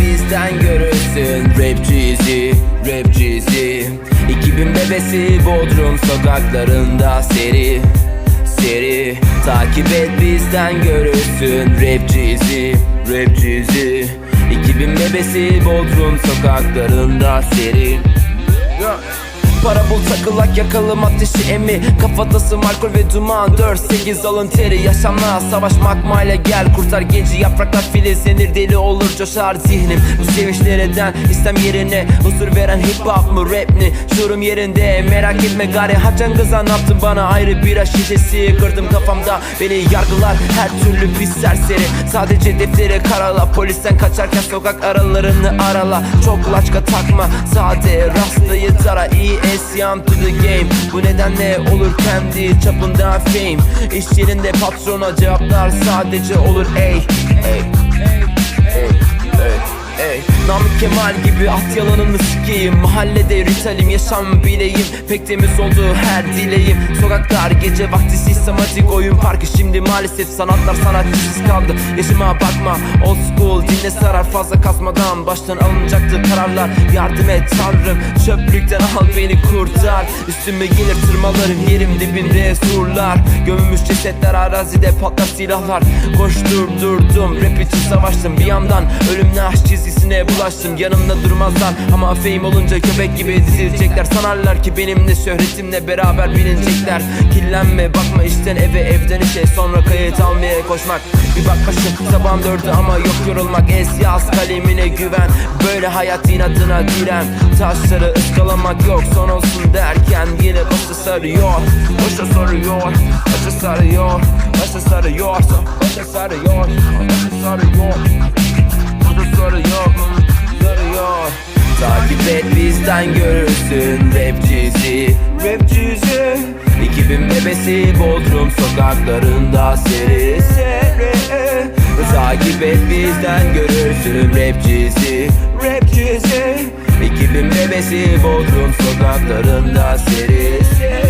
bizden görürsün Rapçizi, rapçizi 2000 bebesi Bodrum sokaklarında seri Seri. Takip et bizden görürsün Rapçizi, rapçizi 2000 bebesi Bodrum sokaklarında seri Para bul takılak yakalım ateşi emi. Kafatasım alkol ve duman. 4-8 alın teri Yaşamla savaşmak mayla gel. Kurtar genci yapraklar filizlenir Deli olur coşar zihnim. Bu sevinç nereden? İstem yerine. Huzur veren hip hop mu rap mi? Şurum yerinde. Merak etme gari Hacan kızan yaptın? Bana ayrı bira şişesi Kırdım kafamda. Beni yargılar Her türlü pis serseri. Sadece defteri karala Polisten kaçarken sokak aralarını arala. Çok laçka takma Sade rastlayı tara iyi esyan to the game. Bu nedenle olur kendi çapında fame. İş yerinde patrona cevaplar sadece olur Ey Ey Ey Namık Kemal gibi at yalanını sikeyim. Mahallede ritalim yaşam bileyim. Pek temiz oldu her dileğim. Sokaklar gece vakti sistematik oyun parkı. Şimdi maalesef sanatlar sanatçısız kaldı. Yaşıma bakma old school dinle sarar. Fazla kasmadan baştan alınacaktı kararlar. Yardım et tanrım çöplükten al beni kurtar. Üstüme gelir tırmalarım yerim dibinde surlar. Gömülmüş cesetler arazide patlar silahlar. Koşturdurdum rap için savaştım. Bir yandan ölümle aşk çizgisine bulaştım Yanımda durmazlar. Ama fame olunca köpek gibi dizilecekler. Sanarlar ki benimle şöhretimle beraber bilinecekler. Kirlenme bakma işten eve evden işe. Sonra kayıt almaya koşmak. Bir bak başım sabahın dördü ama yok yorulmak. Es yaz kalemine güven. Böyle hayat inadına diren Taşları ıskalamak yok son olsun derken Yine başı sarıyor Başa sarıyor. Başa sarıyor Başa sarıyor. Başa sarıyor Başa sarıyor Başa sarıyor Sarıyor Takip et bizden görürsün Rapçizi Rapçizi 2000 bebesi Bodrum sokaklarında seri. Seri. Takip et bizden görürsün Rapçizi Rapçizi 2000 bebesi Bodrum sokaklarında seri. Seri